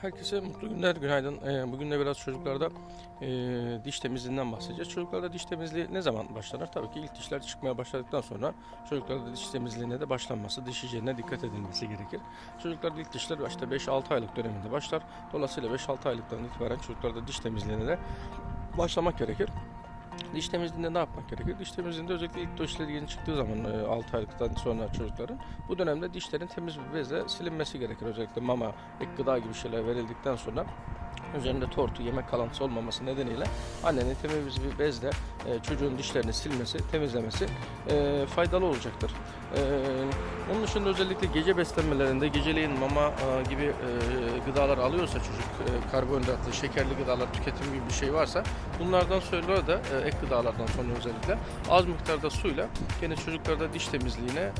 Herkese mutlu günler, günaydın. Ee, bugün de biraz çocuklarda e, diş temizliğinden bahsedeceğiz. Çocuklarda diş temizliği ne zaman başlanır? Tabii ki ilk dişler çıkmaya başladıktan sonra çocuklarda diş temizliğine de başlanması, diş hijyenine dikkat edilmesi gerekir. Çocuklarda ilk dişler işte 5-6 aylık döneminde başlar. Dolayısıyla 5-6 aylıktan itibaren çocuklarda diş temizliğine de başlamak gerekir. Diş temizliğinde ne yapmak gerekir? Diş temizliğinde özellikle ilk dişleri yeni çıktığı zaman e, 6 aylıktan sonra çocukların bu dönemde dişlerin temiz bir bezle silinmesi gerekir. Özellikle mama, ek gıda gibi şeyler verildikten sonra üzerinde tortu, yemek kalıntısı olmaması nedeniyle annenin temiz bir bezle e, çocuğun dişlerini silmesi, temizlemesi e, faydalı olacaktır. Onun dışında özellikle gece beslenmelerinde geceleyin mama e, gibi e, gıdalar alıyorsa çocuk e, karbonhidratlı, şekerli gıdalar tüketim gibi bir şey varsa bunlardan sonra da ek gıdalardan sonra özellikle az miktarda suyla gene çocuklarda diş temizliğine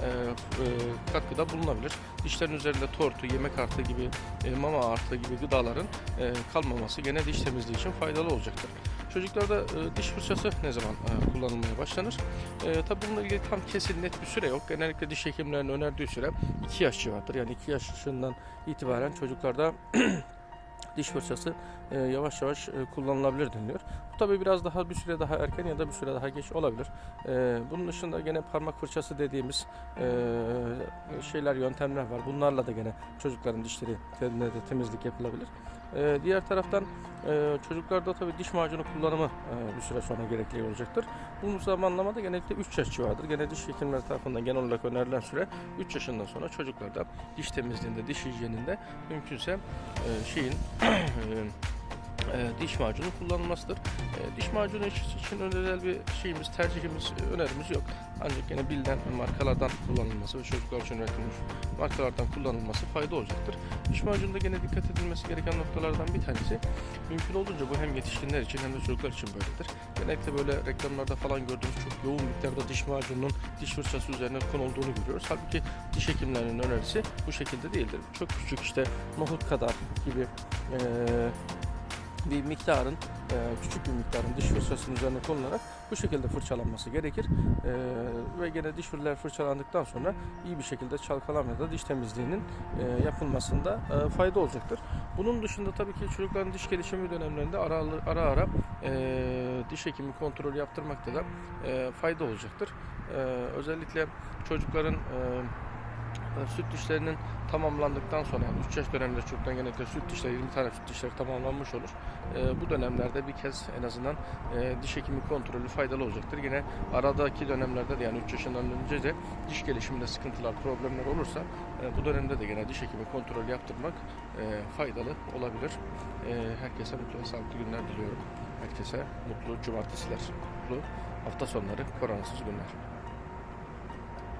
katkıda bulunabilir. Dişlerin üzerinde tortu, yemek artı gibi, mama artı gibi gıdaların kalmaması gene diş temizliği için faydalı olacaktır. Çocuklarda e, diş fırçası ne zaman e, kullanılmaya başlanır? E, tabii bununla ilgili tam kesin net bir süre yok. Genellikle diş hekimlerinin önerdiği süre 2 yaş civarıdır. Yani 2 yaşından itibaren çocuklarda diş fırçası e, yavaş yavaş e, kullanılabilir deniliyor. Bu tabii biraz daha bir süre daha erken ya da bir süre daha geç olabilir. E, bunun dışında gene parmak fırçası dediğimiz e, şeyler, yöntemler var. Bunlarla da gene çocukların dişleri temizlik yapılabilir. E, diğer taraftan e, çocuklarda tabii diş macunu kullanımı e, bir süre sonra gerekli olacaktır. Bu zamanlamada genellikle 3 yaş civarıdır. Gene diş hekimleri tarafından genel olarak önerilen süre 3 yaşından sonra çocuklarda diş temizliğinde, diş hijyeninde mümkünse e, şeyin e, diş macunu kullanılmasıdır. E, diş macunu için özel bir şeyimiz, tercihimiz, e, önerimiz yok. Ancak yine bilinen markalardan kullanılması ve çocuklar için üretilmiş markalardan kullanılması fayda olacaktır. Diş macununda gene dikkat edilmesi gereken noktalardan bir tanesi mümkün olduğunca bu hem yetişkinler için hem de çocuklar için böyledir. Genellikle böyle reklamlarda falan gördüğümüz çok yoğun miktarda diş macununun diş fırçası üzerine konulduğunu görüyoruz. Halbuki diş hekimlerinin önerisi bu şekilde değildir. Çok küçük işte nohut kadar gibi eee bir miktarın e, küçük bir miktarın diş fırçasının üzerine konularak bu şekilde fırçalanması gerekir. E, ve gene diş fırçalar fırçalandıktan sonra iyi bir şekilde çalkalama ya da diş temizliğinin e, yapılmasında fayda olacaktır. Bunun dışında tabii ki çocukların diş gelişimi dönemlerinde ara ara, ara diş hekimi kontrolü yaptırmakta da fayda olacaktır. Özellikle çocukların süt dişlerinin tamamlandıktan sonra yani 3 yaş döneminde çocuktan genellikle süt dişleri 20 tane süt dişleri tamamlanmış olur. E, bu dönemlerde bir kez en azından e, diş hekimi kontrolü faydalı olacaktır. Yine aradaki dönemlerde de yani 3 yaşından önce de diş gelişiminde sıkıntılar, problemler olursa e, bu dönemde de gene diş hekimi kontrolü yaptırmak e, faydalı olabilir. E, herkese mutlu ve sağlıklı günler diliyorum. Herkese mutlu cumartesiler, mutlu hafta sonları, koronasız günler.